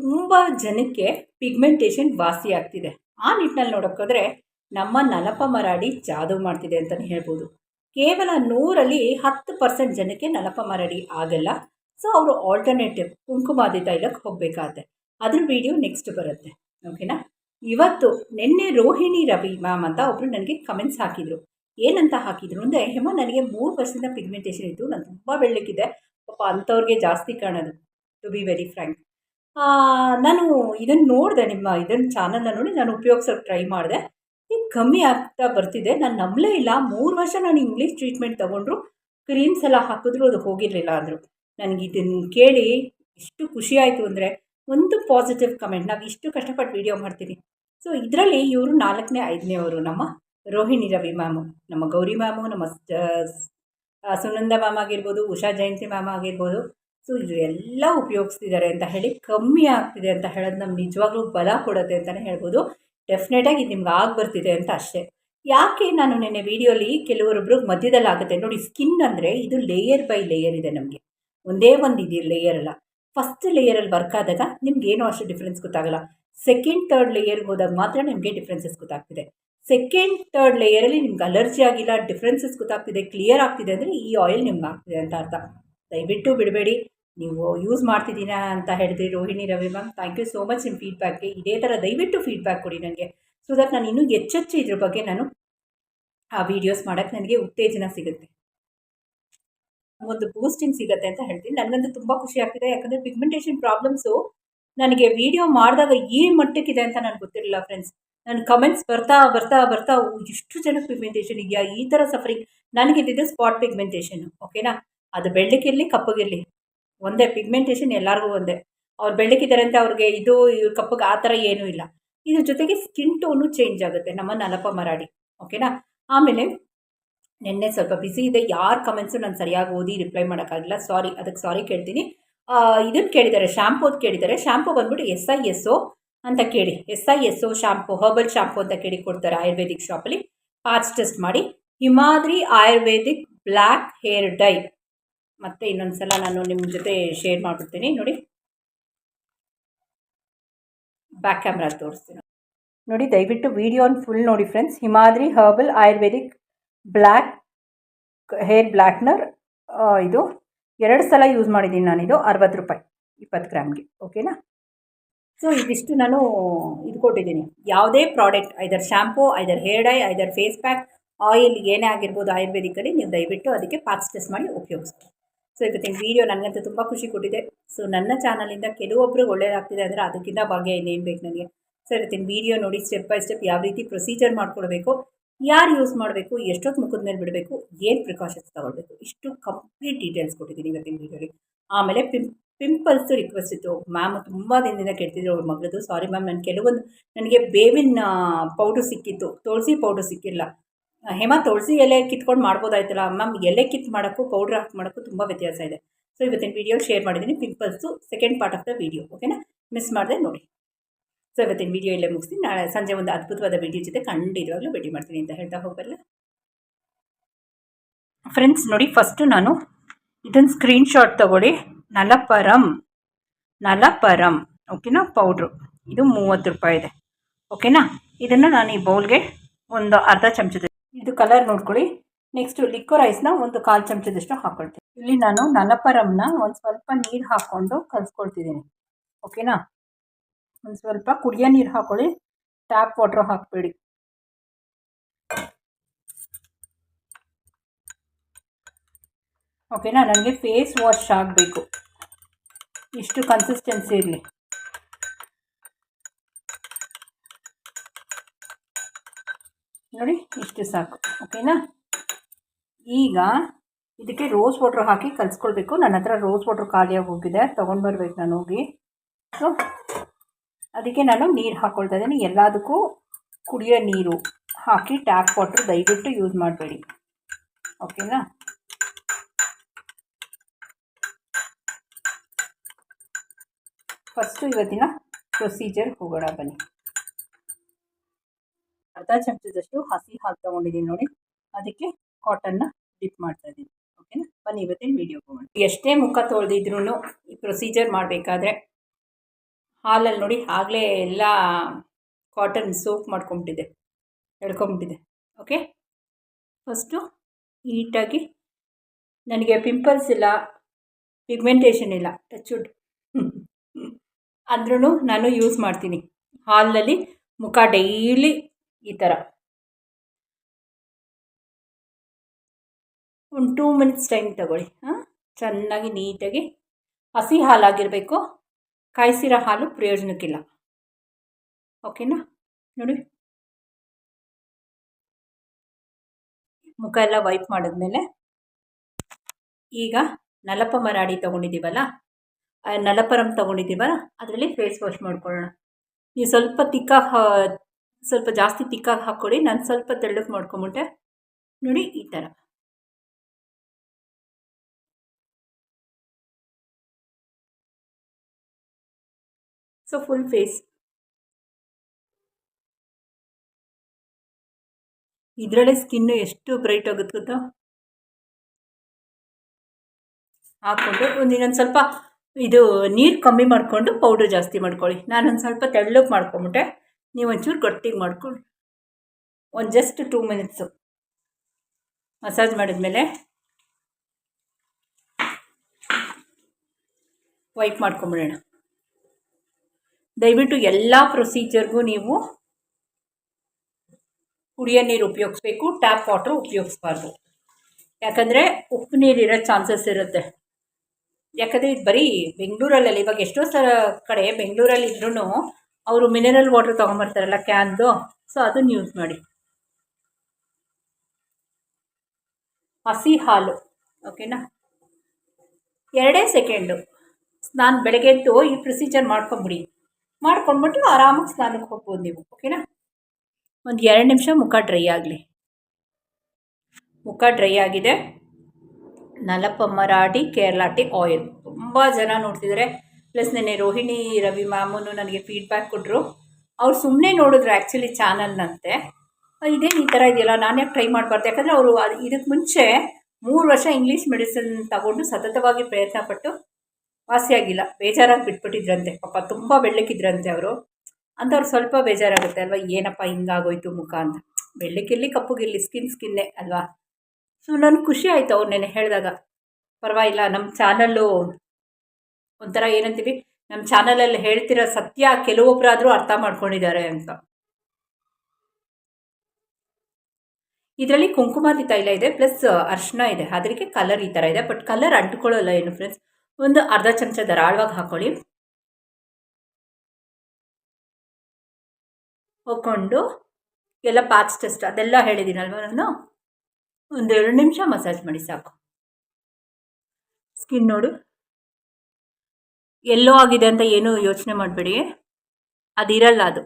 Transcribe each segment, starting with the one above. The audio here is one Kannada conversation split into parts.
ತುಂಬ ಜನಕ್ಕೆ ಪಿಗ್ಮೆಂಟೇಷನ್ ವಾಸಿ ಆಗ್ತಿದೆ. ಆ ನಿಟ್ಟಿನಲ್ಲಿ ನೋಡೋಕ್ಕೋದ್ರೆ ನಮ್ಮ ನಲಪ ಮರಾಡಿ ಜಾದು ಮಾಡ್ತಿದೆ ಅಂತಲೇ ಹೇಳ್ಬೋದು. ಕೇವಲ ನೂರಲ್ಲಿ ಹತ್ತು ಪರ್ಸೆಂಟ್ ಜನಕ್ಕೆ ನಲಪ ಮರಾಡಿ ಆಗಲ್ಲ. ಸೊ ಅವರು ಆಲ್ಟರ್ನೇಟಿವ್ ಕುಂಕುಮಾದಿ ತೈಲಕ್ಕೆ ಹೋಗಬೇಕಾಗತ್ತೆ. ಅದ್ರ ವಿಡಿಯೋ ನೆಕ್ಸ್ಟ್ ಬರುತ್ತೆ. ಓಕೆನಾ ಇವತ್ತು ನಿನ್ನೆ ರೋಹಿಣಿ ರವಿ ಮ್ಯಾಮ್ ಅಂತ ಒಬ್ಬರು ನನಗೆ ಕಮೆಂಟ್ಸ್ ಹಾಕಿದರು. ಏನಂತ ಹಾಕಿದ್ರು ಅಂದರೆ, ಹೇಮ, ನನಗೆ ಮೂರು ವರ್ಷದಿಂದ ಪಿಗ್ಮೆಂಟೇಷನ್ ಇತ್ತು. ನಾನು ತುಂಬ ಬೆಳ್ಳಕ್ಕಿದೆ. ಪಾಪ ಅಂಥವ್ರಿಗೆ ಜಾಸ್ತಿ ಕಾಣೋದು. ಟು ಬಿ ವೆರಿ ಫ್ರ್ಯಾಂಕ್ ನಾನು ಇದನ್ನು ನೋಡಿದೆ ನಿಮ್ಮ ಇದನ್ನು ಚಾನಲ್ನ ನೋಡಿ, ನಾನು ಉಪಯೋಗಿಸೋಕೆ ಟ್ರೈ ಮಾಡಿದೆ. ಈಗ ಕಮ್ಮಿ ಆಗ್ತಾ ಬರ್ತಿದೆ. ನಾನು ನಂಬಲೇ ಇಲ್ಲ. ಮೂರು ವರ್ಷ ನಾನು ಇಂಗ್ಲೀಷ್ ಟ್ರೀಟ್ಮೆಂಟ್ ತೊಗೊಂಡ್ರು ಕ್ರೀಮ್ಸ್ ಎಲ್ಲ ಹಾಕಿದ್ರು, ಅದು ಹೋಗಿರಲಿಲ್ಲ ಅಂದರು. ನನಗೆ ಇದನ್ನು ಕೇಳಿ ಎಷ್ಟು ಖುಷಿ ಆಯಿತು ಅಂದರೆ, ಒಂದು ಪಾಸಿಟಿವ್ ಕಮೆಂಟ್ ನಾವು ಇಷ್ಟು ಕಷ್ಟಪಟ್ಟು ವೀಡಿಯೋ ಮಾಡ್ತೀನಿ ಸೊ ಇದರಲ್ಲಿ ಇವರು ನಾಲ್ಕನೇ, ಐದನೇ ಅವರು ನಮ್ಮ ರೋಹಿಣಿ ರವಿ ಮ್ಯಾಮು, ನಮ್ಮ ಗೌರಿ ಮ್ಯಾಮು, ನಮ್ಮ ಸುನಂದ ಮ್ಯಾಮ್ ಆಗಿರ್ಬೋದು, ಉಷಾ ಜಯಂತಿ ಮ್ಯಾಮ್ ಆಗಿರ್ಬೋದು ಸೊ ಎಲ್ಲ ಉಪಯೋಗಿಸ್ತಿದ್ದಾರೆ ಅಂತ ಹೇಳಿ ಕಮ್ಮಿ ಆಗ್ತಿದೆ ಅಂತ ಹೇಳೋದು ನಮ್ಗೆ ನಿಜವಾಗ್ಲೂ ಬಲ ಕೊಡುತ್ತೆ ಅಂತಲೇ ಹೇಳ್ಬೋದು. ಡೆಫಿನೆಟಾಗಿ ಇದು ನಿಮ್ಗೆ ಆಗಿ ಬರ್ತಿದೆ ಅಂತ ಅಷ್ಟೇ. ಯಾಕೆ ನಾನು ನಿನ್ನೆ ವೀಡಿಯೋಲಿ ಕೆಲವರೊಬ್ಬರು ಮಧ್ಯದಲ್ಲಿ ಆಗುತ್ತೆ. ನೋಡಿ ಸ್ಕಿನ್ ಅಂದರೆ ಇದು ಲೇಯರ್ ಬೈ ಲೇಯರ್ ಇದೆ ನಮಗೆ. ಒಂದೇ ಒಂದು ಇದೆ ಲೇಯರ್ ಅಲ್ಲ. ಫಸ್ಟ್ ಲೇಯರಲ್ಲಿ ವರ್ಕ್ ಆದಾಗ ನಿಮ್ಗೆ ಏನೂ ಅಷ್ಟು ಡಿಫ್ರೆನ್ಸ್ ಗೊತ್ತಾಗಲ್ಲ. ಸೆಕೆಂಡ್ ತರ್ಡ್ ಲೇಯರ್ಗೆ ಹೋದಾಗ ಮಾತ್ರ ನಿಮಗೆ ಡಿಫ್ರೆನ್ಸಸ್ ಗೊತ್ತಾಗ್ತಿದೆ. ಸೆಕೆಂಡ್ ತರ್ಡ್ ಲೇಯರಲ್ಲಿ ನಿಮ್ಗೆ ಅಲರ್ಜಿ ಆಗಿಲ್ಲ ಡಿಫ್ರೆನ್ಸಸ್ ಗೊತ್ತಾಗ್ತಿದೆ ಕ್ಲಿಯರ್ ಆಗ್ತಿದೆ ಅಂದರೆ ಈ ಆಯಿಲ್ ನಿಮ್ಗೆ ಆಗ್ತಿದೆ ಅಂತ ಅರ್ಥ. ದಯವಿಟ್ಟು ಬಿಡಬೇಡಿ. ನೀವು ಯೂಸ್ ಮಾಡ್ತಿದ್ದೀರಾ ಅಂತ ಹೇಳಿದ್ರಿ Rohini Ravi ma'am thank you so much ನಿಮ್ಮ ಫೀಡ್ಬ್ಯಾಕ್ಗೆ ಇದೇ ಥರ ದಯವಿಟ್ಟು ಫೀಡ್ಬ್ಯಾಕ್ ಕೊಡಿ ನನಗೆ ಸೊ ದಟ್ ನಾನು ಇನ್ನೂ ಹೆಚ್ಚೆಚ್ಚು ಇದ್ರ ಬಗ್ಗೆ ನಾನು ಆ ವೀಡಿಯೋಸ್ ಮಾಡೋಕ್ಕೆ ನನಗೆ ಉತ್ತೇಜನ ಸಿಗುತ್ತೆ. ಒಂದು ಬೂಸ್ಟಿಂಗ್ ಸಿಗುತ್ತೆ ಅಂತ ಹೇಳ್ತೀನಿ. ನನಗಂತೂ ತುಂಬ ಖುಷಿ ಆಗ್ತಿದೆ. ಯಾಕಂದರೆ ಪಿಗ್ಮೆಂಟೇಷನ್ ಪ್ರಾಬ್ಲಮ್ಸು ನನಗೆ ವಿಡಿಯೋ ಮಾಡಿದಾಗ ಈ ಮಟ್ಟಕ್ಕಿದೆ ಅಂತ ನನಗೆ ಗೊತ್ತಿರಲಿಲ್ಲ ಫ್ರೆಂಡ್ಸ್ ನನ್ನ ಕಮೆಂಟ್ಸ್ ಬರ್ತಾ ಬರ್ತಾ ಬರ್ತಾ ಇಷ್ಟು ಜನಕ್ಕೆ ಪಿಗ್ಮೆಂಟೇಷನ್ ಇದೆಯಾ? ಈ ಥರ ಸಫರಿಂಗ್ ನನಗಿದ್ದಿದ್ದು ಸ್ಪಾಟ್ ಪಿಗ್ಮೆಂಟೇಷನ್ ಓಕೆನಾ ಅದು ಬೆಳ್ಳಕ್ಕಿರಲಿ ಕಪ್ಪಗಿರಲಿ. ಒಂದೇ ಪಿಗ್ಮೆಂಟೇಷನ್ ಎಲ್ಲರಿಗೂ ಒಂದೇ. ಅವ್ರು ಬೆಳ್ಳಕ್ಕಿದ್ದಾರೆ ಅಂತ ಅವ್ರಿಗೆ ಇದು, ಇವ್ರ ಕಪ್ಪಗೆ ಆ ಥರ ಏನೂ ಇಲ್ಲ. ಇದ್ರ ಜೊತೆಗೆ ಸ್ಕಿನ್ ಟೋನು ಚೇಂಜ್ ಆಗುತ್ತೆ ನಮ್ಮ ನಲಪ ಮರಾಡಿ ಓಕೆನಾ ಆಮೇಲೆ ನಿನ್ನೆ ಸ್ವಲ್ಪ ಬಿಸಿ ಇದೆ ಯಾರ ಕಮೆಂಟ್ಸು ನಾನು ಸರಿಯಾಗಿ ಓದಿ ರಿಪ್ಲೈ ಮಾಡೋಕ್ಕಾಗಿಲ್ಲ ಸಾರಿ ಅದಕ್ಕೆ ಸಾರಿ ಕೇಳ್ತೀನಿ. ಇದನ್ನು ಕೇಳಿದ್ದಾರೆ ಶ್ಯಾಂಪೂದು ಕೇಳಿದ್ದಾರೆ ಶ್ಯಾಂಪು ಬಂದ್ಬಿಟ್ಟು ಎಸ್ ಐ ಎಸ್ ಓ ಅಂತ ಕೇಳಿ S I S O shampoo herbal shampoo ಅಂತ ಕೇಳಿ ಕೊಡ್ತಾರೆ ಆಯುರ್ವೇದಿಕ್ ಶಾಪಲ್ಲಿ ಪಾಚ್ ಟೆಸ್ಟ್ ಮಾಡಿ, Himadri ayurvedic black hair dye ಮತ್ತೆ ಇನ್ನೊಂದು ಸಲ ನಾನು ನಿಮ್ಮ ಜೊತೆ ಶೇರ್ ಮಾಡಿಬಿಡ್ತೀನಿ. ನೋಡಿ. ಬ್ಯಾಕ್ ಕ್ಯಾಮ್ರಾ ತೋರಿಸ್ತೀನಿ. ನೋಡಿ, ದಯವಿಟ್ಟು ವಿಡಿಯೋನ ಫುಲ್ ನೋಡಿ friends Himadri herbal ayurvedic black hair blackener ಇದು ಎರಡು ಸಲ ಯೂಸ್ ಮಾಡಿದ್ದೀನಿ ನಾನಿದು ಅರವತ್ತು ರೂಪಾಯಿ, ಇಪ್ಪತ್ತು ಗ್ರಾಮ್ಗೆ. ಓಕೆನಾ ಸೊ ಇದಿಷ್ಟು ನಾನು ಇದು ಕೊಟ್ಟಿದ್ದೀನಿ. ಯಾವುದೇ product either shampoo either hair dye either face pack oil ಏನೇ ಆಗಿರ್ಬೋದು ಆಯುರ್ವೇದಿಕಲ್ಲಿ ನೀವು ದಯವಿಟ್ಟು ಅದಕ್ಕೆ ಪಾಚ್ ಟೆಸ್ಟ್ ಮಾಡಿ ಉಪಯೋಗಿಸಿ ಸೊ ಇವತ್ತಿನ ವೀಡಿಯೋ ನನಗಂತೂ ತುಂಬ ಖುಷಿ ಕೊಟ್ಟಿದೆ. ಸೊ ನನ್ನ ಚಾನಲಿಂದ ಕೆಲವೊಬ್ರಿಗೆ ಒಳ್ಳೆಯದಾಗ್ತಿದೆ ಅಂದರೆ ಅದಕ್ಕಿಂತ ಭಾಗ್ಯ ಇನ್ನೇನು ಬೇಕು ನನಗೆ. ಸೊ ಇವತ್ತಿನ ವೀಡಿಯೋ ನೋಡಿ ಸ್ಟೆಪ್ ಬೈ ಸ್ಟೆಪ್ ಯಾವ ರೀತಿ ಪ್ರೊಸೀಜರ್ ಮಾಡ್ಕೊಳ್ಬೇಕು, ಯಾರು ಯೂಸ್ ಮಾಡಬೇಕು ಎಷ್ಟೊತ್ತು ಮುಖದ ಮೇಲೆ ಬಿಡಬೇಕು, ಏನು ಪ್ರಿಕಾಷನ್ಸ್ ತೊಗೊಳ್ಬೇಕು. ಇಷ್ಟು ಕಂಪ್ಲೀಟ್ ಡೀಟೇಲ್ಸ್ ಕೊಟ್ಟಿದ್ದೀನಿ ಇವತ್ತಿನ ವೀಡಿಯೋಲಿ ಆಮೇಲೆ ಪಿಂ ಪಿಂಪಲ್ಸು ರಿಕ್ವೆಸ್ಟ್ ಇತ್ತು. ಮ್ಯಾಮ್ ತುಂಬ ದಿನದಿಂದ ಕೇಳ್ತಿದ್ರು ಅವ್ರ ಮಗಳದು. ಸಾರಿ ಮ್ಯಾಮ್ ನಾನು ಕೆಲವೊಂದು, ನನಗೆ ಬೇವಿನ ಪೌಡರ್ ಸಿಕ್ಕಿತ್ತು. ತುಳಸಿ ಪೌಡರ್ ಸಿಕ್ಕಿಲ್ಲ ಹೇಮ, ತುಳಸಿ ಎಲೆ ಕಿತ್ಕೊಂಡು ಮಾಡ್ಬೋದಾಯ್ತಲ್ಲ, ಮ್ಯಾಮ್, ಎಲೆ ಕಿತ್ ಮಾಡೋಕ್ಕೂ ಪೌಡ್ರ್ ಹಾಕಿ ಮಾಡೋಕ್ಕೂ ತುಂಬ ವ್ಯತ್ಯಾಸ ಇದೆ. ಸೊ ಇವತ್ತಿನ ವೀಡಿಯೋ ಶೇರ್ ಮಾಡಿದ್ದೀನಿ pimples second part of the video ಓಕೆನಾ ಮಿಸ್ ಮಾಡಿದೆ ನೋಡಿ. ಸೊ ಇವತ್ತಿನ ವೀಡಿಯೋ ಇಲ್ಲೇ ಮುಗಿಸ್ತೀನಿ. ನಾಳೆ ಸಂಜೆ ಒಂದು ಅದ್ಭುತವಾದ ವೀಡಿಯೋ ಜೊತೆ ಖಂಡಿತವಾಗ್ಲೂ ಭೇಟಿ ಮಾಡ್ತೀನಿ ಅಂತ ಹೇಳ್ತಾ ಹೋಗಲ್ಲ ಫ್ರೆಂಡ್ಸ್ ನೋಡಿ ಫಸ್ಟು ನಾನು ಇದನ್ನು ಸ್ಕ್ರೀನ್ಶಾಟ್ ತೊಗೊಳ್ಳಿ. ನಲಪರಂ ನಲಪರಂ ಓಕೆನಾ ಪೌಡ್ರು ಇದು ಮೂವತ್ತು ರೂಪಾಯಿ ಇದೆ ಓಕೆನಾ ಇದನ್ನು ನಾನು ಈ ಬೌಲ್ಗೆ ಒಂದು ಅರ್ಧ ಚಮಚದ ಕಲರ್ ನೋಡ್ಕೊಳ್ಳಿ. ನೆಕ್ಸ್ಟು ಲಿಕ್ಕೋ ರೈಸ್ನ ಒಂದು ಕಾಲು ಚಮಚದಷ್ಟು ಹಾಕ್ಕೊಳ್ತೀನಿ ಇಲ್ಲಿ ನಾನು ನಲಪರಂನ ಒಂದು ಸ್ವಲ್ಪ ನೀರು ಹಾಕ್ಕೊಂಡು ಕಲಿಸ್ಕೊಳ್ತಿದ್ದೀನಿ. ಓಕೆನಾ ಒಂದು ಸ್ವಲ್ಪ ಕುಡಿಯೋ ನೀರು ಹಾಕ್ಕೊಳ್ಳಿ ಟ್ಯಾಪ್ ವಾಟ್ರ್ ಹಾಕಬೇಡಿ. ಓಕೆನಾ ನನಗೆ ಫೇಸ್ ವಾಶ್ ಆಗಬೇಕು. ಇಷ್ಟು ಕನ್ಸಿಸ್ಟೆನ್ಸಿ ಇರಲಿ. ನೋಡಿ, ಇಷ್ಟು ಸಾಕು, ಓಕೆನಾ? ಈಗ ಇದಕ್ಕೆ ರೋಸ್ ವಾಟ್ರ್ ಹಾಕಿ ಕಲಿಸ್ಕೊಳ್ಬೇಕು. ನನ್ನ ಹತ್ರ ರೋಸ್ ವಾಟ್ರ್ ಖಾಲಿಯಾಗಿ ಹೋಗಿದೆ ತೊಗೊಂಡು ಬರ್ಬೇಕು ನಾನು ಹೋಗಿ. ಸೊ ಅದಕ್ಕೆ ನಾನು ನೀರು ಹಾಕ್ಕೊಳ್ತಾ ಇದ್ದೀನಿ. ಎಲ್ಲದಕ್ಕೂ ಕುಡಿಯೋ ನೀರು ಹಾಕಿ ಟ್ಯಾಪ್ ವಾಟ್ರ್ ದಯವಿಟ್ಟು ಯೂಸ್ ಮಾಡಬೇಡಿ. ಓಕೆನಾ? ಫಸ್ಟು ಇವತ್ತಿನ ಪ್ರೊಸೀಜರ್ ಹೋಗೋಣ, ಬನ್ನಿ. ಅರ್ಧ ಚಮಚದಷ್ಟು ಹಸಿ ಹಾಲು ತೊಗೊಂಡಿದ್ದೀನಿ ನೋಡಿ. ಅದಕ್ಕೆ ಕಾಟನ್ನ ಡಿಪ್ ಮಾಡ್ತಾ ಇದ್ದೀನಿ. ಓಕೆನಾ ಬನ್ನಿ, ಇವತ್ತಿನ ವಿಡಿಯೋ ಎಷ್ಟೇ ಮುಖ ತೊಳೆದಿದ್ರು ಈ ಪ್ರೊಸೀಜರ್ ಮಾಡಬೇಕಾದ್ರೆ ಹಾಲಲ್ಲಿ ನೋಡಿ ಆಗಲೇ ಎಲ್ಲ ಕಾಟನ್ ಸೋಪ್ ಮಾಡ್ಕೊಂಬಿಟ್ಟಿದೆ. ಎಳ್ಕೊಂಬಿಟ್ಟಿದೆ. ಓಕೆ ಫಸ್ಟು ನೀಟಾಗಿ ನನಗೆ ಪಿಂಪಲ್ಸ್ ಇಲ್ಲ ಪಿಗ್ಮೆಂಟೇಷನ್ ಇಲ್ಲ ಟಚ್ವುಡ್ ಅಂದ್ರೂ ನಾನು ಯೂಸ್ ಮಾಡ್ತೀನಿ. ಹಾಲಲ್ಲಿ ಮುಖ ಡೈಲಿ ಈ ಥರ ಒಂದು ಟೂ ಮಿನಿಟ್ಸ್ ಟೈಮ್ ತಗೊಳ್ಳಿ, ಹಾಂ? ಚೆನ್ನಾಗಿ ನೀಟಾಗಿ ಹಸಿ ಹಾಲಾಗಿರಬೇಕು. ಕಾಯಿಸಿರೋ ಹಾಲು ಪ್ರಯೋಜನಕ್ಕಿಲ್ಲ. ಓಕೆನಾ? ನೋಡಿ. ಮುಖ ಎಲ್ಲ ವೈಪ್ ಮಾಡಿದ್ಮೇಲೆ ಈಗ ನಲಪ ಮರಾಡಿ ತೊಗೊಂಡಿದ್ದೀವಲ್ಲ? ನಲಪರಂ ತೊಗೊಂಡಿದ್ದೀವಲ್ಲ? ಅದರಲ್ಲಿ ಫೇಸ್ ವಾಶ್ ಮಾಡ್ಕೊಳ್ಳೋಣ. ನೀವು ಸ್ವಲ್ಪ ತಿಕ್ಕ ಸ್ವಲ್ಪ ಜಾಸ್ತಿ ತಿಕ್ಕಾಗಿ ಹಾಕ್ಕೊಳ್ಳಿ ನಾನು ಸ್ವಲ್ಪ ತೆಳ್ಳಗೆ ಮಾಡ್ಕೊಂಬಿಟ್ಟೆ. ನೋಡಿ ಈ ಥರ ಸೊ ಫುಲ್ ಫೇಸ್ ಇದರಲ್ಲೇ ಸ್ಕಿನ್ನು ಎಷ್ಟು ಬ್ರೈಟ್ ಆಗುತ್ತೆ ಗೊತ್ತಾ? ಹಾಕ್ಕೊಂಡು ಇನ್ನೊಂದು ಸ್ವಲ್ಪ ಇದು ನೀರು ಕಮ್ಮಿ ಮಾಡಿಕೊಂಡು ಪೌಡ್ರ್ ಜಾಸ್ತಿ ಮಾಡ್ಕೊಳ್ಳಿ. ನಾನೊಂದು ಸ್ವಲ್ಪ ತೆಳ್ಳಗೆ ಮಾಡ್ಕೊಂಬಿಟ್ಟೆ. ನೀವು ಒಂಚೂರು ಗಟ್ಟಿಗೆ ಮಾಡ್ಕೊಂಡು ಒಂದು ಜಸ್ಟ್ ಟೂ ಮಿನಿಟ್ಸು ಮಸಾಜ್ ಮಾಡಿದ್ಮೇಲೆ ವೈಪ್ ಮಾಡ್ಕೊಂಬಿಡೋಣ. ದಯವಿಟ್ಟು ಎಲ್ಲ ಪ್ರೊಸೀಜರ್ಗೂ ನೀವು ಕುಡಿಯೋ ನೀರು ಉಪಯೋಗಿಸ್ಬೇಕು ಟ್ಯಾಪ್ ವಾಟ್ರ್ ಉಪಯೋಗಿಸ್ಬಾರ್ದು. ಯಾಕಂದರೆ ಉಪ್ಪು ನೀರಿರೋ ಚಾನ್ಸಸ್ ಇರುತ್ತೆ. ಯಾಕಂದರೆ ಇದು ಬರೀ ಬೆಂಗಳೂರಲ್ಲಲ್ಲ ಇವಾಗ ಎಷ್ಟೋ ಸಲ ಕಡೆ ಬೆಂಗಳೂರಲ್ಲಿ ಇದ್ರೂ ಅವರು ಮಿನರಲ್ ವಾಟರ್ ತೊಗೊಂಬರ್ತಾರಲ್ಲ ಕ್ಯಾನ್ದು ಸೊ ಅದನ್ನು ಯೂಸ್ ಮಾಡಿ. ಹಸಿ ಹಾಲು ಓಕೆನಾ ಎರಡೇ ಸೆಕೆಂಡು ಸ್ನಾನ ಬೆಳಗ್ಗೆ ಎದ್ದು ಈ ಪ್ರೊಸೀಜರ್ ಮಾಡ್ಕೊಂಬಿಡಿ. ಮಾಡ್ಕೊಂಡ್ಬಿಟ್ಟು ಆರಾಮಾಗಿ ಸ್ನಾನಕ್ಕೆ ಹೋಗ್ಬೋದು ನೀವು ಓಕೆನಾ ಒಂದು ಎರಡು ನಿಮಿಷ ಮುಖ ಡ್ರೈ ಆಗಲಿ. ಮುಖ ಡ್ರೈ ಆಗಿದೆ. ನಲಪ ಮರಾಠಿ ಕೇರಳಾಟಿ ಆಯಿಲ್ ತುಂಬ ಜನ ನೋಡ್ತಿದ್ದಾರೆ ಪ್ಲಸ್ ನೆನ್ನೆ ರೋಹಿಣಿ, ರವಿ ಮ್ಯಾಮನು ನನಗೆ ಫೀಡ್ಬ್ಯಾಕ್ ಕೊಟ್ಟರು ಅವ್ರು ಸುಮ್ಮನೆ ನೋಡಿದ್ರು ಆ್ಯಕ್ಚುಲಿ ಚಾನಲ್ನಂತೆ ಇದೇನು ಈ ಥರ ಇದೆಯಲ್ಲ? ನಾನು ಟ್ರೈ ಮಾಡಬಾರ್ದು? ಯಾಕಂದರೆ ಅವರು ಅದು ಇದಕ್ಕೆ ಮುಂಚೆ ಮೂರು ವರ್ಷ ಇಂಗ್ಲೀಷ್ ಮೆಡಿಸಿನ್ ತಗೊಂಡು ಸತತವಾಗಿ ಪ್ರಯತ್ನ ಪಟ್ಟು ವಾಸಿಯಾಗಿಲ್ಲ. ಬೇಜಾರಾಗಿ ಬಿಟ್ಬಿಟ್ಟಿದ್ರಂತೆ. ಪಾಪ ತುಂಬ ಬೆಳ್ಳಕ್ಕಿದ್ರಂತೆ ಅವರು. ಅಂಥವ್ರು ಸ್ವಲ್ಪ ಬೇಜಾರಾಗುತ್ತೆ. ಅಲ್ವಾ, ಏನಪ್ಪ ಹಿಂಗಾಗೋಯ್ತು ಮುಖ ಅಂತ. ಬೆಳ್ಳಕ್ಕಿರಲಿ, ಕಪ್ಪುಗಿರಲಿ ಸ್ಕಿನ್ ಸ್ಕಿನ್ನೇ ಅಲ್ವಾ? ಸೊ ನನಗೆ ಖುಷಿ ಆಯಿತು ಅವ್ರು ನೆನೆ ಹೇಳಿದಾಗ. ಪರವಾಗಿಲ್ಲ ನಮ್ಮ ಚಾನಲ್ಲು ಒಂಥರ ಏನಂತೀವಿ ನಮ್ಮ ಚಾನಲಲ್ಲಿ ಹೇಳ್ತಿರೋ ಸತ್ಯ ಕೆಲವೊಬ್ಬರಾದರೂ ಅರ್ಥ ಮಾಡ್ಕೊಂಡಿದ್ದಾರೆ ಅಂತ. ಇದರಲ್ಲಿ ಕುಂಕುಮಾದಿ ತೈಲ ಇದೆ, ಪ್ಲಸ್ ಅರ್ಶಿನ ಇದೆ. ಅದಕ್ಕೆ ಕಲರ್ ಈ ಥರ ಇದೆ, ಬಟ್ ಕಲರ್ ಅಂಟ್ಕೊಳ್ಳೋಲ್ಲ ಏನು ಫ್ರೆಂಡ್ಸ್ ಒಂದು ಅರ್ಧ ಚಮಚ ಧಾರಾಳವಾಗಿ ಹಾಕೊಳ್ಳಿ. ಹಾಕ್ಕೊಂಡು ಎಲ್ಲ ಪ್ಯಾಚ್ ಟೆಸ್ಟ್ ಅದೆಲ್ಲ ಹೇಳಿದ್ದೀನಲ್ವ ನಾನು? ಒಂದು ಎರಡು ನಿಮಿಷ ಮಸಾಜ್ ಮಾಡಿ ಸಾಕು. ಸ್ಕಿನ್ ನೋಡು. ಎಲ್ಲೋ ಆಗಿದೆ ಅಂತ ಏನೂ ಯೋಚನೆ ಮಾಡಬೇಡಿ. ಅದಿರಲ್ಲ ಅದು.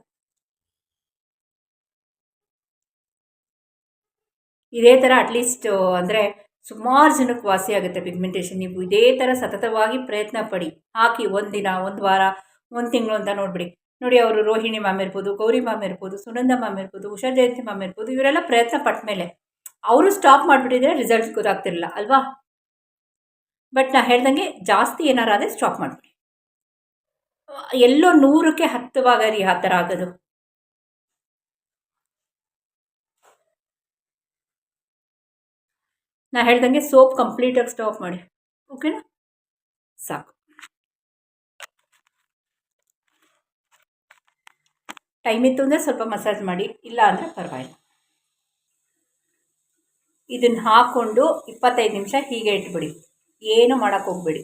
ಇದೇ ಥರ ಅಟ್ಲೀಸ್ಟ್ ಅಂದರೆ ಸುಮಾರು ಜನಕ್ಕೆ ವಾಸಿ ಆಗುತ್ತೆ ಪಿಗ್ಮೆಂಟೇಷನ್ ನೀವು ಇದೇ ಥರ ಸತತವಾಗಿ ಪ್ರಯತ್ನ ಪಡಿ. ಹಾಕಿ ಒಂದಿನ ಒಂದು ವಾರ, ಒಂದು ತಿಂಗಳು ಅಂತ ನೋಡಿಬಿಡಿ. ನೋಡಿ ಅವರು ರೋಹಿಣಿ ಮ್ಯಾಮ್ ಇರ್ಬೋದು, ಗೌರಿ ಮ್ಯಾಮ್ ಇರ್ಬೋದು, ಸುನಂದ ಮ್ಯಾಮ್ ಇರ್ಬೋದು, ಉಷಾ ಜಯಂತಿ ಮ್ಯಾಮ್ ಇರ್ಬೋದು, ಇವರೆಲ್ಲ ಪ್ರಯತ್ನ ಪಟ್ಟ ಮೇಲೆ ಅವರು ಸ್ಟಾಪ್ ಮಾಡಿಬಿಟ್ಟಿದ್ರೆ ರಿಸಲ್ಟ್ಸ್ ಗೊತ್ತಾಗ್ತಿರಲಿಲ್ಲ ಅಲ್ವಾ? ಬಟ್ ನಾ ಹೇಳ್ದಂಗೆ ಜಾಸ್ತಿ ಏನಾರು ಆದರೆ ಸ್ಟಾಪ್ ಮಾಡಿಬಿಡಿ. ಎಲ್ಲೋ ನೂರಕ್ಕೆ ಹತ್ತು ಭಾಗ ರೀ ಆ ಥರ ಆಗೋದು. ನಾ ಹೇಳ್ದಂಗೆ ಸೋಪ್ ಕಂಪ್ಲೀಟಾಗಿ ಸ್ಟಾಪ್ ಮಾಡಿ. ಓಕೆನಾ ಸಾಕು. ಟೈಮ್ ಇತ್ತು ಅಂದರೆ ಸ್ವಲ್ಪ ಮಸಾಜ್ ಮಾಡಿ, ಇಲ್ಲ ಅಂದರೆ ಪರವಾಗಿಲ್ಲ. ಇದನ್ನು ಹಾಕ್ಕೊಂಡು ಇಪ್ಪತ್ತೈದು ನಿಮಿಷ ಹೀಗೆ ಇಟ್ಬಿಡಿ. ಏನು ಮಾಡೋಕ್ಕೆ ಹೋಗ್ಬೇಡಿ.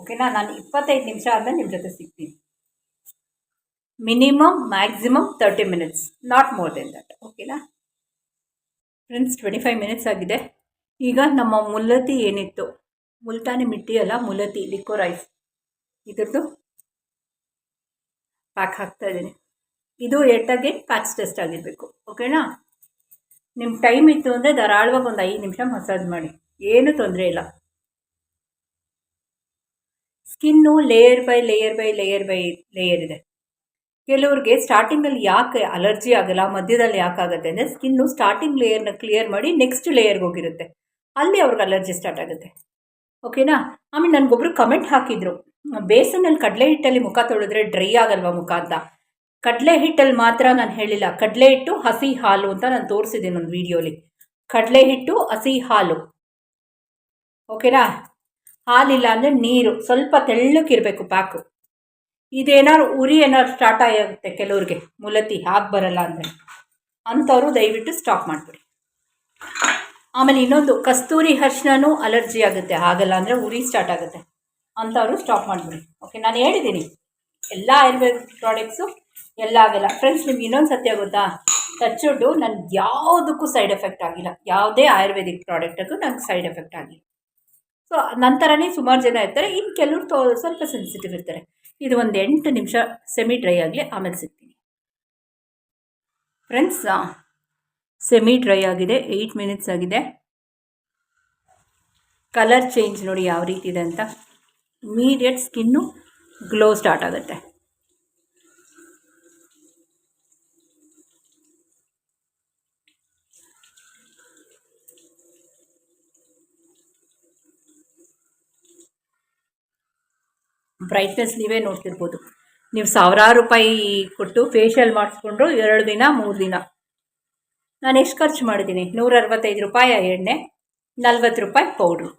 ಓಕೆನಾ? ನಾನು ಇಪ್ಪತ್ತೈದು ನಿಮಿಷ ಆದಮೇಲೆ ನಿಮ್ಮ ಜೊತೆ ಸಿಗ್ತೀನಿ. Minimum maximum thirty minutes not more than that ಓಕೆನಾ? ಫ್ರೆಂಡ್ಸ್ ಟ್ವೆಂಟಿ ಫೈವ್ ಮಿನಿಟ್ಸ್ ಆಗಿದೆ. ಈಗ ನಮ್ಮ ಮುಲ್ಲತಿ ಏನಿತ್ತು? ಮುಲ್ತಾನಿ ಮಿಟ್ಟಿ ಅಲ್ಲ, ಮುಲ್ಲತಿ ಲಿಕ್ಕೋ ರೈಸ್ ಇದ್ರದ್ದು? ಪ್ಯಾಕ್ ಹಾಕ್ತಾ ಇದ್ದೀನಿ. ಇದು ಎಟ್ಟಾಗಿ ಪ್ಯಾಕ್ಸ್ ಟೆಸ್ಟ್ ಆಗಿರಬೇಕು, ಓಕೆನಾ? ನಿಮ್ಮ ಟೈಮ್ ಇತ್ತು ಅಂದರೆ ಧಾರಾಳವಾಗಿ ಒಂದು ಐದು ನಿಮಿಷ ಮಸಾಜ್ ಮಾಡಿ. ಏನೂ ತೊಂದರೆ ಇಲ್ಲ. Skin layer by layer by layer by layer ಇದೆ. ಕೆಲವ್ರಿಗೆ ಸ್ಟಾರ್ಟಿಂಗಲ್ಲಿ ಯಾಕೆ ಅಲರ್ಜಿ ಆಗಲ್ಲ, ಮಧ್ಯದಲ್ಲಿ ಯಾಕಾಗುತ್ತೆ ಅಂದರೆ ಸ್ಕಿನ್ನು ಸ್ಟಾರ್ಟಿಂಗ್ ಲೇಯರ್ನ ಕ್ಲಿಯರ್ ಮಾಡಿ ನೆಕ್ಸ್ಟ್ ಲೇಯರ್ಗೆ ಹೋಗಿರುತ್ತೆ. ಅಲ್ಲಿ ಅವ್ರಿಗೆ ಅಲರ್ಜಿ ಸ್ಟಾರ್ಟ್ ಆಗುತ್ತೆ. ಓಕೆನಾ ಆಮೇಲೆ ನನಗೊಬ್ರು ಕಮೆಂಟ್ ಹಾಕಿದ್ರು. ಬೇಸನಲ್ಲಿ ಕಡಲೆ ಹಿಟ್ಟಲ್ಲಿ ಮುಖ ತೊಳೆದ್ರೆ ಡ್ರೈ ಆಗಲ್ವಾ ಮುಖ ಅಂತ? ಕಡಲೆ ಹಿಟ್ಟಲ್ಲಿ ಮಾತ್ರ ನಾನು ಹೇಳಿಲ್ಲ. ಕಡಲೆ ಹಿಟ್ಟು ಹಸಿ ಹಾಲು ಅಂತ ನಾನು ತೋರಿಸಿದ್ದೀನಿ ಒಂದು ವೀಡಿಯೋಲಿ ಕಡಲೆ ಹಿಟ್ಟು ಹಸಿ ಹಾಲು. ಓಕೆನಾ ಹಾಲಿಲ್ಲ ಅಂದರೆ ನೀರು, ಸ್ವಲ್ಪ ತೆಳ್ಳಕ್ಕಿರಬೇಕು ಪಾಕು. ಇದೇನಾದ್ರು ಉರಿ ಏನಾದ್ರು ಸ್ಟಾರ್ಟ್ ಆಗುತ್ತೆ ಕೆಲವ್ರಿಗೆ, ಮುಲತಿ ಹಾಗೆ ಬರಲ್ಲ ಅಂದರೆ. ಅಂಥವ್ರು ದಯವಿಟ್ಟು ಸ್ಟಾಪ್ ಮಾಡಿಬಿಡಿ. ಆಮೇಲೆ ಇನ್ನೊಂದು, ಕಸ್ತೂರಿ ಅರ್ಶಿನೂ ಅಲರ್ಜಿ ಆಗುತ್ತೆ ಆಗಲ್ಲ ಅಂದರೆ ಉರಿ ಸ್ಟಾರ್ಟ್ ಆಗುತ್ತೆ. ಅಂಥವ್ರು ಸ್ಟಾಪ್ ಮಾಡಿಬಿಡಿ. ಓಕೆ ನಾನು ಹೇಳಿದ್ದೀನಿ ಎಲ್ಲ ಆಯುರ್ವೇದ ಪ್ರಾಡಕ್ಟ್ಸು ಎಲ್ಲ ಆಗಲ್ಲ. ಫ್ರೆಂಡ್ಸ್ ನಿಮ್ಗೆ ಇನ್ನೊಂದು ಸತ್ಯ ಗೊತ್ತಾ? ಟಚ್ವುಡ್ಡು ನನಗೆ ಯಾವುದಕ್ಕೂ ಸೈಡ್ ಎಫೆಕ್ಟ್ ಆಗಿಲ್ಲ. ಯಾವುದೇ ಆಯುರ್ವೇದಿಕ್ ಪ್ರಾಡಕ್ಟಕ್ಕೂ ನನಗೆ ಸೈಡ್ ಎಫೆಕ್ಟ್ ಆಗಿಲ್ಲ. ಸೊ ನಂತರನೇ ಸುಮಾರು ಜನ ಇರ್ತಾರೆ. ಇನ್ನು ಕೆಲವರು ತೋ, ಸ್ವಲ್ಪ ಸೆನ್ಸಿಟಿವ್ ಇರ್ತಾರೆ. ಇದು ಒಂದು ಎಂಟು ನಿಮಿಷ ಸೆಮಿ ಡ್ರೈ ಆಗಲಿ ಆಮೇಲೆ ಸಿಗ್ತೀನಿ. ಫ್ರೆಂಡ್ಸ್ ಸೆಮಿ ಡ್ರೈ ಆಗಿದೆ. ಏಯ್ಟ್ ಮಿನಿಟ್ಸ್ ಆಗಿದೆ. ಕಲರ್ ಚೇಂಜ್ ನೋಡಿ ಯಾವ ರೀತಿ ಇದೆ ಅಂತ. ಇಮಿಡಿಯೇಟ್ ಸ್ಕಿನ್ನು ಗ್ಲೋ ಸ್ಟಾರ್ಟ್ ಆಗುತ್ತೆ. ಬ್ರೈಟ್ನೆಸ್ ನೀವೇ ನೋಡ್ತಿರ್ಬೋದು. ನೀವು ಸಾವಿರಾರು ರೂಪಾಯಿ ಕೊಟ್ಟು ಫೇಶಿಯಲ್ ಮಾಡಿಸ್ಕೊಂಡ್ರು ಎರಡು ದಿನ, ಮೂರು ದಿನ. ನಾನು ಎಷ್ಟು ಖರ್ಚು ಮಾಡಿದ್ದೀನಿ? ನೂರ ಅರವತ್ತೈದು ರೂಪಾಯಿ ಎಣ್ಣೆ, ನಲ್ವತ್ತು ರೂಪಾಯಿ ಪೌಡ್ರು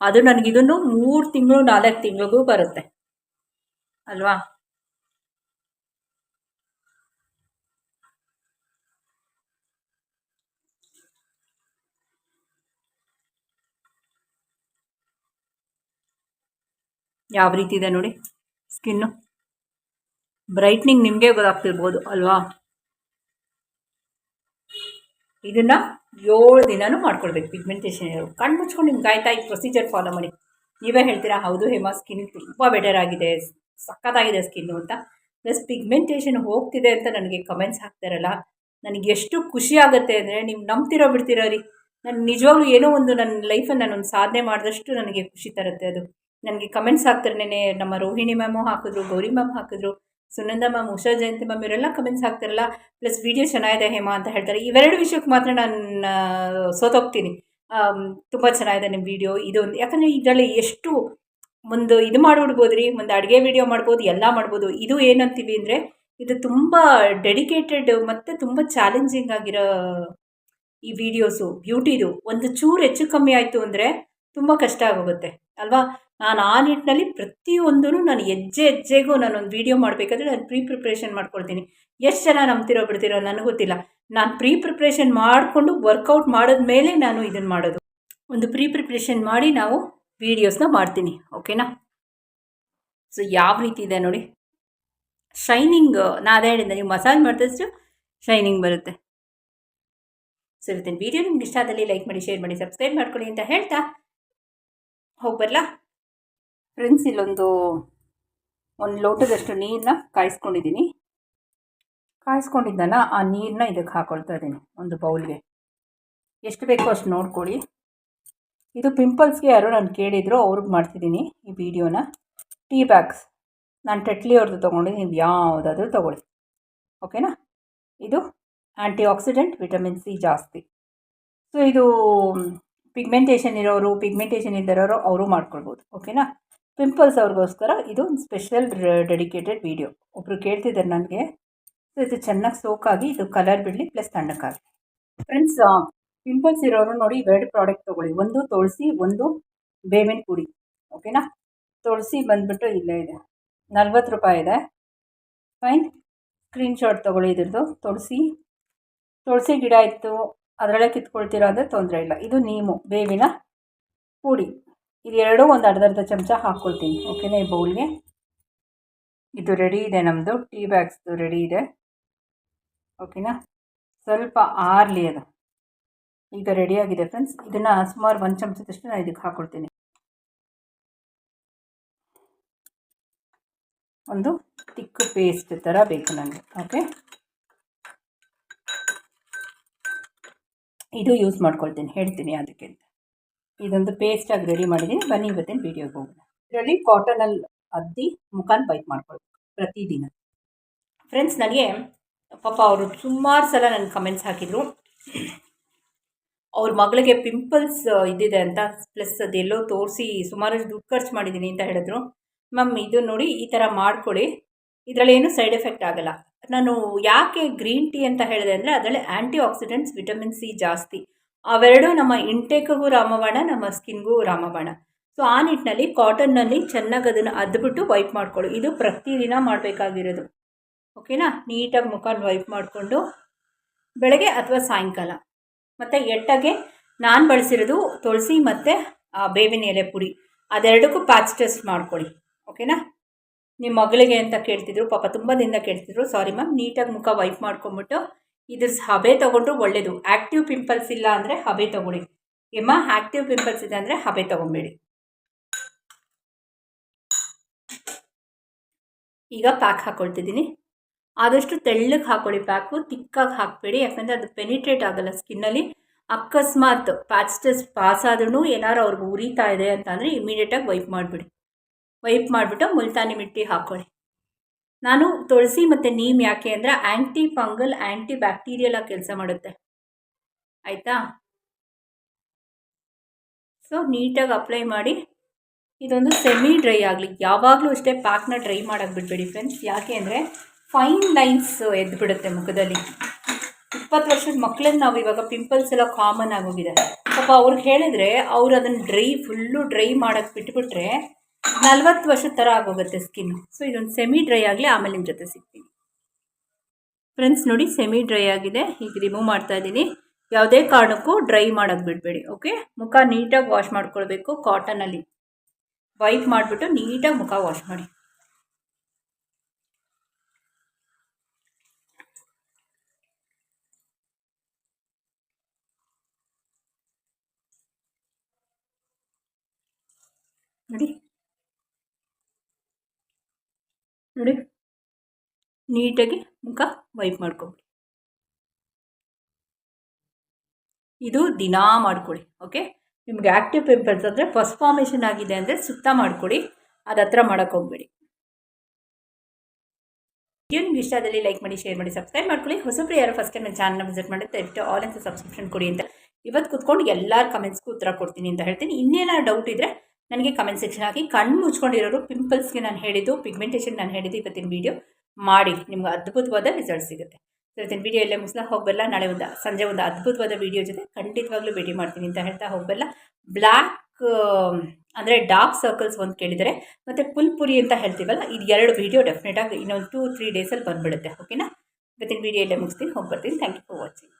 ಅದು ನನಗಿದನ್ನು ಮೂರು ತಿಂಗಳು, ನಾಲ್ಕು ತಿಂಗಳಿಗೂ ಬರುತ್ತೆ. ಅಲ್ವಾ? ಯಾವ ರೀತಿ ಇದೆ ನೋಡಿ ಸ್ಕಿನ್ನು ಬ್ರೈಟ್ನಿಂಗ್ ನಿಮಗೆ ಗೊತ್ತಾಗ್ತಿರ್ಬೋದು ಅಲ್ವಾ? ಇದನ್ನ ಏಳು ದಿನನೂ ಮಾಡ್ಕೊಳ್ಬೇಕು ಪಿಗ್ಮೆಂಟೇಷನ್ ಇರೋ ಕಣ್ಣು ಮುಚ್ಕೊಂಡು ನಿಮ್ಗೆ ಆಯ್ತಾ ಈ ಪ್ರೊಸೀಜರ್ ಫಾಲೋ ಮಾಡಿ. ನೀವೇ ಹೇಳ್ತೀರಾ, ಹೌದು ಹೇಮಾ ಸ್ಕಿನ್ ತುಂಬ ಬೆಟರ್ ಆಗಿದೆ, ಸಖತ್ತಾಗಿದೆ ಸ್ಕಿನ್ನು ಅಂತ. ಪ್ಲಸ್ ಪಿಗ್ಮೆಂಟೇಷನ್ ಹೋಗ್ತಿದೆ ಅಂತ ನನಗೆ ಕಮೆಂಟ್ಸ್ ಹಾಕ್ತಾರಲ್ಲ ನನಗೆ ಎಷ್ಟು ಖುಷಿ ಆಗುತ್ತೆ ಅಂದರೆ ನೀವು ನಂಬ್ತಿರೋ ಬಿಡ್ತಿರೋ ರೀ. ನಾನು ನಿಜವಾಗ್ಲೂ ಏನೋ ಒಂದು ನನ್ನ ಲೈಫಲ್ಲಿ ನಾನೊಂದು ಸಾಧನೆ ಮಾಡಿದಷ್ಟು ನನಗೆ ಖುಷಿ ತರುತ್ತೆ ಅದು. ನನಗೆ ಕಮೆಂಟ್ಸ್ ಹಾಕ್ತಾರೆ ನಮ್ಮ ರೋಹಿಣಿ ಮ್ಯಾಮು ಹಾಕಿದ್ರು, ಗೌರಿ ಮ್ಯಾಮ್ ಹಾಕಿದ್ರು, ಸುನಂದ ಮ್ಯಾಮ್ ಉಷಾ ಜಯಂತಿ ಮ್ಯಾಮ್ ಇವರೆಲ್ಲ ಕಮೆಂಟ್ಸ್ ಹಾಕ್ತಾರಲ್ಲ ಪ್ಲಸ್ ವಿಡಿಯೋ ಚೆನ್ನಾಗಿದೆ ಹೇಮಾ ಅಂತ ಹೇಳ್ತಾರೆ. ಇವೆರಡು ವಿಷಯಕ್ಕೆ ಮಾತ್ರ ನಾನು ಸೋತೋಗ್ತೀನಿ. ತುಂಬ ಚೆನ್ನಾಗಿದೆ ನಿಮ್ಮ ವಿಡಿಯೋ ಇದು ಒಂದು, ಯಾಕಂದರೆ ಇದರಲ್ಲಿ ಎಷ್ಟು ಒಂದು ಇದು ಮಾಡಿಬಿಡ್ಬೋದು ರೀ ಒಂದು ಅಡುಗೆ ವಿಡಿಯೋ ಮಾಡ್ಬೋದು, ಎಲ್ಲ ಮಾಡ್ಬೋದು. ಇದು ಏನಂತೀವಿ ಅಂದರೆ, ಇದು ತುಂಬ ಡೆಡಿಕೇಟೆಡ್ ಮತ್ತು ತುಂಬ ಚಾಲೆಂಜಿಂಗ್ ಆಗಿರೋ ಈ ವಿಡಿಯೋಸು ಬ್ಯೂಟಿದು ಒಂದು ಚೂರು ಹೆಚ್ಚು ಕಮ್ಮಿ ಆಯಿತು ಅಂದರೆ ತುಂಬ ಕಷ್ಟ ಆಗೋಗುತ್ತೆ. ಅಲ್ವಾ? ನಾನು ಆ ನಿಟ್ಟಿನಲ್ಲಿ ಪ್ರತಿಯೊಂದೂ ನಾನು ಹೆಜ್ಜೆ ಹೆಜ್ಜೆಗೂ ನಾನೊಂದು ವೀಡಿಯೋ ಮಾಡಬೇಕಾದ್ರೆ ನಾನು ಪ್ರೀ ಪ್ರಿಪ್ರೇಷನ್ ಮಾಡ್ಕೊಳ್ತೀನಿ. ಎಷ್ಟು ಜನ ನಂಬ್ತಿರೋ ಬಿಡ್ತಿರೋ ನನಗೆ ಗೊತ್ತಿಲ್ಲ. ನಾನು ಪ್ರೀ ಪ್ರಿಪ್ರೇಷನ್ ಮಾಡಿಕೊಂಡು ವರ್ಕೌಟ್ ಮಾಡಿದ ಮೇಲೆ ನಾನು ಇದನ್ನು ಮಾಡೋದು. ಒಂದು ಪ್ರೀ ಪ್ರಿಪ್ರೇಷನ್ ಮಾಡಿ ನಾವು ವೀಡಿಯೋಸ್ನ ಮಾಡ್ತೀನಿ ಓಕೆನಾ ಸೊ ಯಾವ ರೀತಿ ಇದೆ ನೋಡಿ. ಶೈನಿಂಗ್ ನಾನು ಅದೇ ಹೇಳಿದ್ದೆ ನೀವು ಮಸಾಜ್ ಮಾಡಿದಷ್ಟು ಶೈನಿಂಗ್ ಬರುತ್ತೆ. ಸರಿ ಇವತ್ತಿನ ವೀಡಿಯೋ ನಿಮ್ಗೆ ಇಷ್ಟ ಆದಲ್ಲಿ ಲೈಕ್ ಮಾಡಿ ಶೇರ್ ಮಾಡಿ ಸಬ್ಸ್ಕ್ರೈಬ್ ಮಾಡ್ಕೊಳ್ಳಿ ಅಂತ ಹೇಳ್ತಾ ಹೋಗಿ ಬರಲಾ ಫ್ರೆಂಡ್ಸ್ ಇಲ್ಲೊಂದು ಒಂದು ಲೋಟದಷ್ಟು ನೀರನ್ನ ಕಾಯಿಸ್ಕೊಂಡಿದ್ದೀನಿ ಕಾಯಿಸ್ಕೊಂಡಿದ್ದಲ್ಲ ಆ ನೀರನ್ನ ಇದಕ್ಕೆ ಹಾಕೊಳ್ತಾ ಇದ್ದೀನಿ, ಒಂದು ಬೌಲ್ಗೆ. ಎಷ್ಟು ಬೇಕೋ ಅಷ್ಟು ನೋಡ್ಕೊಳ್ಳಿ. ಇದು ಪಿಂಪಲ್ಸ್ಗೆ ಯಾರೋ ನಾನು ಕೇಳಿದ್ರು, ಅವ್ರಿಗೆ ಮಾಡ್ತಿದ್ದೀನಿ ಈ ವಿಡಿಯೋನ. ಟೀ ಬ್ಯಾಗ್ಸ್ ನಾನು ಟೆಟ್ಲಿ ಅವ್ರದ್ದು ತೊಗೊಂಡಿದ್ದೀನಿ ನೀವು ಯಾವುದಾದ್ರೂ ತೊಗೊಳ್ಳಿ. ಓಕೆನಾ ಇದು ಆ್ಯಂಟಿ ಆಕ್ಸಿಡೆಂಟ್ ವಿಟಮಿನ್ ಸಿ ಜಾಸ್ತಿ. ಸೊ ಇದು ಪಿಗ್ಮೆಂಟೇಷನ್ ಇರೋರು ಪಿಗ್ಮೆಂಟೇಷನ್ ಇದ್ದಿರೋರು ಅವರು ಮಾಡ್ಕೊಳ್ಬೋದು ಓಕೆನಾ ಪಿಂಪಲ್ಸ್ ಅವ್ರಿಗೋಸ್ಕರ ಇದು ಒಂದು ಸ್ಪೆಷಲ್ ಡೆಡಿಕೇಟೆಡ್ ವೀಡಿಯೋ ಒಬ್ಬರು ಕೇಳ್ತಿದ್ದಾರೆ ನನಗೆ ಸೊ ಇದು ಚೆನ್ನಾಗಿ ಸೋಕಾಗಿ ಇದು ಕಲರ್ ಬಿಡಲಿ ಪ್ಲಸ್ ತಣ್ಣಕ್ಕಾಗಿ. ಫ್ರೆಂಡ್ಸ್ ಪಿಂಪಲ್ಸ್ ಇರೋರು ನೋಡಿ ಇವೆರಡು ಪ್ರಾಡಕ್ಟ್ ತೊಗೊಳ್ಳಿ. ಒಂದು ತುಳಸಿ, ಒಂದು ಬೇವಿನ ಪುಡಿ ಓಕೆನಾ ತುಳಸಿ ಬಂದುಬಿಟ್ಟು ಇಲ್ಲೇ ಇದೆ. ನಲ್ವತ್ತು ರೂಪಾಯಿ ಇದೆ. ಫೈನ್ ಸ್ಕ್ರೀನ್ಶಾಟ್ ತೊಗೊಳ್ಳಿ ಇದ್ರದ್ದು. ತುಳಸಿ ತುಳಸಿ ಗಿಡ ಇತ್ತು. ಅದರಲ್ಲೇ ಕಿತ್ಕೊಳ್ತೀರೋ ಅಂದರೆ ತೊಂದರೆ ಇಲ್ಲ. ಇದು ನೀಮು, ಬೇವಿನ ಪುಡಿ. ಇದೆರಡೂ ಒಂದು ಅರ್ಧ ಅರ್ಧ ಚಮಚ ಹಾಕ್ಕೊಳ್ತೀನಿ ಓಕೆನಾ, ಈ ಬೌಲ್ಗೆ ಇದು ರೆಡಿ ಇದೆ ನಮ್ಮದು ಟೀ ಬ್ಯಾಗ್ಸ್ದು ರೆಡಿ ಇದೆ. ಓಕೆನಾ? ಸ್ವಲ್ಪ ಆರ್ಲಿ ಅದು. ಈಗ ರೆಡಿಯಾಗಿದೆ ಫ್ರೆಂಡ್ಸ್ ಇದನ್ನು ಸುಮಾರು ಒಂದು ಚಮಚದಷ್ಟು ನಾನು ಇದಕ್ಕೆ ಹಾಕ್ಕೊಳ್ತೀನಿ ಒಂದು ತಿಕ್ಕು ಪೇಸ್ಟ್ ಥರ ಬೇಕು ನನಗೆ ಓಕೆ ಇದು ಯೂಸ್ ಮಾಡ್ಕೊಳ್ತೀನಿ, ಹೇಳ್ತೀನಿ ಅದಕ್ಕೆ ಇದೊಂದು ಪೇಸ್ಟಾಗಿ ರೆಡಿ ಮಾಡಿದ್ದೀನಿ, ಬನ್ನಿ ಇವತ್ತಿನ ವೀಡಿಯೋಗೆ ಹೋಗೋಣ. ಇದರಲ್ಲಿ ಕಾಟನಲ್ಲಿ ಅದ್ದಿ ಮುಖಾನ್ ಬೈಕ್ ಮಾಡ್ಕೊಳ್ಬೇಕು ಪ್ರತಿದಿನ. ಫ್ರೆಂಡ್ಸ್ ನನಗೆ ಪಾಪ ಅವರು ಸುಮಾರು ಸಲ ನನ್ನ ಕಮೆಂಟ್ಸ್ ಹಾಕಿದರು. ಅವ್ರ ಮಗಳಿಗೆ ಪಿಂಪಲ್ಸ್ ಇದಿದೆ ಅಂತ ಪ್ಲಸ್ ಅದೆಲ್ಲೋ ತೋರಿಸಿ ಸುಮಾರು ದುಡ್ಡು ಖರ್ಚು ಮಾಡಿದ್ದೀನಿ ಅಂತ ಹೇಳಿದ್ರು. ಮ್ಯಾಮ್ ಇದು ನೋಡಿ ಈ ಥರ ಮಾಡ್ಕೊಳ್ಳಿ. ಇದರಲ್ಲಿ ಏನು ಸೈಡ್ ಎಫೆಕ್ಟ್ ಆಗಲ್ಲ. ನಾನು ಯಾಕೆ ಗ್ರೀನ್ ಟೀ ಅಂತ ಹೇಳಿದೆ ಅಂದರೆ ಅದರಲ್ಲಿ ಆ್ಯಂಟಿ ಆಕ್ಸಿಡೆಂಟ್ಸ್ ವಿಟಮಿನ್ ಸಿ ಜಾಸ್ತಿ. ಅವೆರಡೂ ನಮ್ಮ ಇಂಟೇಕ್ಗೂ ರಾಮಬಾಣ, ನಮ್ಮ ಸ್ಕಿನ್ಗೂ ರಾಮಬಾಣ. ಸೊ ಆ ನಿಟ್ಟಿನಲ್ಲಿ ಕಾಟನ್ನಲ್ಲಿ ಚೆನ್ನಾಗಿ ಅದನ್ನು ಅದ್ಬಿಟ್ಟು ವೈಪ್ ಮಾಡ್ಕೊಳ್ಳಿ. ಇದು ಪ್ರತಿದಿನ ಮಾಡಬೇಕಾಗಿರೋದು. ಓಕೆನಾ? ನೀಟಾಗಿ ಮುಖ ವೈಪ್ ಮಾಡಿಕೊಂಡು ಬೆಳಗ್ಗೆ ಅಥವಾ ಸಾಯಂಕಾಲ. ಮತ್ತು ಎಟ್ಟಗೆ ನಾನು ಬಳಸಿರೋದು ತುಳಸಿ ಮತ್ತು ಬೇವಿನ ಎಲೆ ಪುಡಿ. ಅದೆರಡಕ್ಕೂ ಪ್ಯಾಚ್ ಟೆಸ್ಟ್ ಮಾಡ್ಕೊಳ್ಳಿ. ಓಕೆನಾ? ನಿಮ್ಮ ಮಗಳಿಗೆ ಅಂತ ಕೇಳ್ತಿದ್ರು, ಪಾಪ ತುಂಬ ದಿನದಿಂದ ಕೇಳ್ತಿದ್ರು ಸಾರಿ ಮ್ಯಾಮ್ ನೀಟಾಗಿ ಮುಖ ವೈಪ್ ಮಾಡ್ಕೊಂಬಿಟ್ಟು ಇದ್ರ ಹಬೆ ತೊಗೊಂಡ್ರು ಒಳ್ಳೆಯದು ಆ್ಯಕ್ಟಿವ್ ಪಿಂಪಲ್ಸ್ ಇಲ್ಲ ಅಂದರೆ ಹಬೆ ತೊಗೊಳ್ಳಿ. ಎಮ್ಮ ಆ್ಯಕ್ಟಿವ್ ಪಿಂಪಲ್ಸ್ ಇದೆ ಅಂದರೆ ಹಬೆ ತೊಗೊಬೇಡಿ. ಈಗ ಪ್ಯಾಕ್ ಹಾಕ್ಕೊಳ್ತಿದ್ದೀನಿ ಆದಷ್ಟು ತೆಳ್ಳಗೆ ಹಾಕ್ಕೊಳ್ಳಿ ಪ್ಯಾಕು ತಿಕ್ಕಾಗಿ ಹಾಕಬೇಡಿ, ಯಾಕಂದರೆ ಅದು ಪೆನಿಟ್ರೇಟ್ ಆಗಲ್ಲ ಸ್ಕಿನ್ನಲ್ಲಿ ಅಕಸ್ಮಾತ್ ಟೆಸ್ಟ್ ಪಾಸ್ ಆದ್ರೂ ಏನಾರು ಅವ್ರಿಗೆ ಉರಿತಾ ಇದೆ ಅಂತಂದರೆ ಇಮಿಡಿಯೇಟಾಗಿ ವೈಪ್ ಮಾಡಿಬಿಡಿ. ವೈಪ್ ಮಾಡಿಬಿಟ್ಟು ಮುಲ್ತಾನಿ ಮಿಟ್ಟಿ ಹಾಕ್ಕೊಳ್ಳಿ ನಾನು ತುಳಸಿ ಮತ್ತು ನೀಮ್ ಯಾಕೆ ಅಂದರೆ ಆ್ಯಂಟಿ ಫಂಗಲ್ ಆ್ಯಂಟಿ ಬ್ಯಾಕ್ಟೀರಿಯಲ್ ಆಗಿ ಕೆಲಸ ಮಾಡುತ್ತೆ. ಆಯಿತಾ? ಸೊ, ನೀಟಾಗಿ ಅಪ್ಲೈ ಮಾಡಿ. ಇದೊಂದು ಸೆಮಿ ಡ್ರೈ ಆಗಲಿ. ಯಾವಾಗಲೂ ಅಷ್ಟೇ ಪ್ಯಾಕ್ನ ಡ್ರೈ ಮಾಡೋಕ್ಕೆ ಬಿಡಬೇಡಿ ಫ್ರೆಂಡ್ಸ್. ಯಾಕೆ ಅಂದರೆ ಫೈನ್ ಲೈನ್ಸ್ ಎದ್ದುಬಿಡುತ್ತೆ ಮುಖದಲ್ಲಿ. ಇಪ್ಪತ್ತು ವರ್ಷದ ಮಕ್ಕಳಲ್ಲಿ ನಾವು ಇವಾಗ ಪಿಂಪಲ್ಸ್ ಎಲ್ಲ ಕಾಮನ್ ಆಗೋಗಿದೆ ಪಾಪ ಅವ್ರಿಗೆ ಹೇಳಿದ್ರೆ ಅವ್ರು ಅದನ್ನು ಡ್ರೈ, ಫುಲ್ಲು ಡ್ರೈ ಮಾಡೋಕ್ಕೆ ಬಿಟ್ಬಿಟ್ರೆ ನಲ್ವತ್ತು ವರ್ಷದ ಥರ ಆಗೋಗುತ್ತೆ ಸ್ಕಿನ್ನು ಸೊ ಇದೊಂದು ಸೆಮಿ ಡ್ರೈ ಆಗಲಿ ಆಮೇಲೆ ನಿಮ್ಮ ಜೊತೆ ಸಿಗ್ತೀನಿ. ಫ್ರೆಂಡ್ಸ್ ನೋಡಿ ಸೆಮಿ ಡ್ರೈ ಆಗಿದೆ. ಈಗ ರಿಮೂವ್ ಮಾಡ್ತಾ ಇದ್ದೀನಿ. ಯಾವುದೇ ಕಾರಣಕ್ಕೂ ಡ್ರೈ ಮಾಡೋಕ್ಕೆ ಬಿಡಬೇಡಿ ಓಕೆ ಮುಖ ನೀಟಾಗಿ ವಾಶ್ ಮಾಡ್ಕೊಳ್ಬೇಕು ಕಾಟನಲ್ಲಿ ವೈಪ್ ಮಾಡಿಬಿಟ್ಟು ನೀಟಾಗಿ ಮುಖ ವಾಶ್ ಮಾಡಿ. ನೋಡಿ. ನೋಡಿ. ನೀಟಾಗಿ ಮುಖ ವೈಪ್ ಮಾಡ್ಕೊಬಿಡಿ ಇದು ದಿನಾ ಮಾಡ್ಕೊಳ್ಳಿ, ಓಕೆ? ನಿಮ್ಗೆ ಆ್ಯಕ್ಟಿವ್ ಪಿಂಪಲ್ಸ್ ಅಂದರೆ ಫಸ್ಟ್ ಫಾರ್ಮೇಷನ್ ಆಗಿದೆ ಅಂದರೆ ಸುತ್ತ ಮಾಡ್ಕೊಳ್ಳಿ, ಅದ ಹತ್ರ ಮಾಡೋಕ್ಕೆ ಹೋಗ್ಬೇಡಿ. ವಿಡಿಯೋ ನಿಮ್ಗೆ ಇಷ್ಟದಲ್ಲಿ ಲೈಕ್ ಮಾಡಿ, ಶೇರ್ ಮಾಡಿ, ಸಬ್ಸ್ಕ್ರೈಬ್ ಮಾಡ್ಕೊಳ್ಳಿ. ಹೊಸಬ್ರು ಯಾರು ಫಸ್ಟ್ ಟೈಮ್ ನನ್ನ ಚಾನಲ್ನ ವಿಸಿಟ್ ಮಾಡಿ ದಯವಿಟ್ಟು ಆಲ್ ಅಂತ ಸಬ್ಸ್ಕ್ರಿಪ್ಷನ್ ಕೊಡಿ ಅಂತ. ಇವತ್ತು ಕೂತ್ಕೊಂಡು ಎಲ್ಲರ ಕಮೆಂಟ್ಸ್ಗೂ ಉತ್ತರ ಕೊಡ್ತೀನಿ ಅಂತ ಹೇಳ್ತೀನಿ. ಇನ್ನೇನಾದ್ರು ಡೌಟ್ ಇದ್ದರೆ ನನಗೆ ಕಮೆಂಟ್ ಸೆಕ್ಷನ್ ಹಾಕಿ. ಕಣ್ಣು ಮುಚ್ಕೊಂಡಿರೋರು ಪಿಂಪಲ್ಸ್ಗೆ ನಾನು ಹೇಳಿದ್ದು ಪಿಗ್ಮೆಂಟೇಷನ್ ನಾನು ಹೇಳಿದ್ದು ಇವತ್ತಿನ ವೀಡಿಯೋ ಮಾಡಿ. ನಿಮ್ಗೆ ಅದ್ಭುತವಾದ ರಿಸಲ್ಟ್ ಸಿಗುತ್ತೆ. ಇವತ್ತಿನ ವೀಡಿಯೋ ಎಲ್ಲೇ ಮುಗಿಸ್ಲಾ ಹೋಗಬಲ್ಲ ನಾಳೆ ಒಂದು ಸಂಜೆ ಒಂದು ಅದ್ಭುತವಾದ ವೀಡಿಯೋ ಜೊತೆ ಖಂಡಿತವಾಗ್ಲೂ ಭೇಟಿ ಮಾಡ್ತೀನಿ ಅಂತ ಹೇಳ್ತಾ ಹೋಗಬಲ್ಲ. ಬ್ಲ್ಯಾಕ್ ಅಂದರೆ ಡಾರ್ಕ್ ಸರ್ಕಲ್ಸ್ ಒಂದು ಕೇಳಿದರೆ. ಮತ್ತು ಪುಲ್ಪುರಿ ಅಂತ ಹೇಳ್ತೀವಲ್ಲ, ಇದು ಎರಡು ವೀಡಿಯೋ ಡೆಫಿನೆಟಾಗಿ ಇನ್ನೊಂದು ಟೂ ತ್ರೀ ಡೇಸಲ್ಲಿ ಬಂದುಬಿಡುತ್ತೆ. ಓಕೆನಾ ಇವತ್ತಿನ ವೀಡಿಯೋ ಎಲ್ಲೇ ಮುಗಿಸ್ತೀನಿ ಹೋಗಿ ಥ್ಯಾಂಕ್ ಯು ಫಾರ್ ವಾಚಿಂಗ್